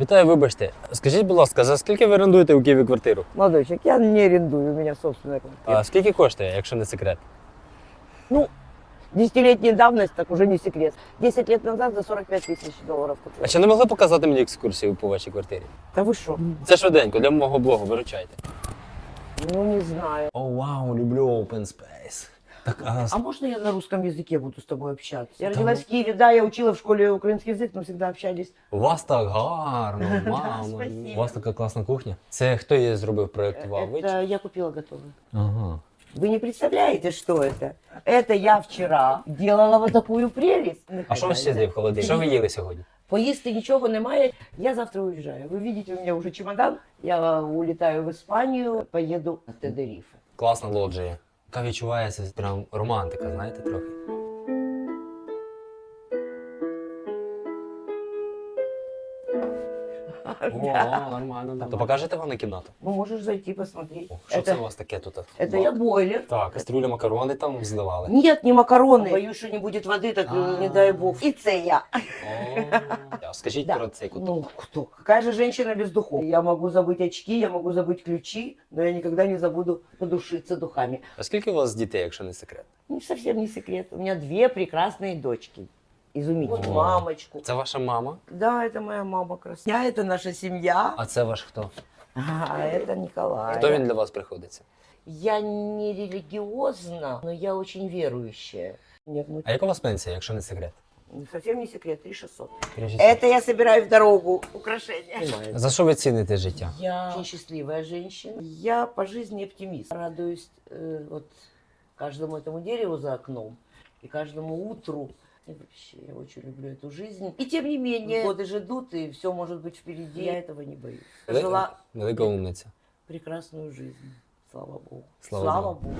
Вітаю, вибачте. Скажіть, будь ласка, за скільки ви орендуєте у Києві квартиру? Молодой я не арендую, у меня собственная квартира. А скільки коштує, якщо не секрет? Ну, десятилетняя давность, так уже не секрет. Десять лет назад за 45 тысяч долларов А чи не могли показати мені екскурсію по вашій квартирі? Да вы что? Це швиденько, для мого блогу, виручайте. Ну, не знаю. О, вау, люблю open space. Так, а, А можно я на русском языке буду с тобой общаться? Я Да родилась в Киеве, да, я учила в школе украинский язык, но всегда общались. у вас так гарно, Да, мама. спасибо. у вас така класна кухня. Це хто її зробив, проєктував? Ви? чи- Это я купила готовое. Ага. Вы не представляете, что это? Это я вчера делала вот такую прелесть. А що у вас ще є в холодильнику? Що ви їли сьогодні? Поїсти нічого немає. Я завтра уезжаю. Вы видите, у меня уже чемодан. Я улетаю в Испанию, поеду на Тенерифе. Класна лоджія. Яка відчувається прям романтика, знаєте, трохи. О, нормально. То покажете вам на кімнату? Ну, можешь зайти посмотреть. О, Що це у это вас таке тут? это я бойлер. Так, кастрюля макарони там зливали. Нет, не макароны. Боюсь, что не будет воды, так А. не дай бог. И це я. О, Скажіть Да. про цей куток. Ну, кто? Какая же женщина без духов? Я могу забыть очки, я могу забыть ключи, но я никогда не забуду подушиться духами. А скільки у вас дітей, якщо не секрет? Ну, совсем не секрет. У меня две прекрасные дочки. Изумительные. О. Мамочку. Це ваша мама? Да, это моя мама красная. Это наша семья. А це ваш хто? А это Николай. Хто він для вас приходиться? Я не религиозна, но я очень верующая. Нет, ну, А яка у вас пенсія, якщо не секрет? совсем не секрет, 3600. Скажіть. Это я собираю в дорогу. Украшения. За що ви ціните життя? Я очень счастливая женщина. Я по жизни оптимист. Радуюсь э, вот каждому этому дереву за окном и каждому утру. И вообще, я очень люблю эту жизнь. И тем не менее, годы же идут, и все может быть впереди. Я этого не боюсь. Ви- Жила Велика умниця. прекрасную жизнь. Слава Богу. Слава. Богу.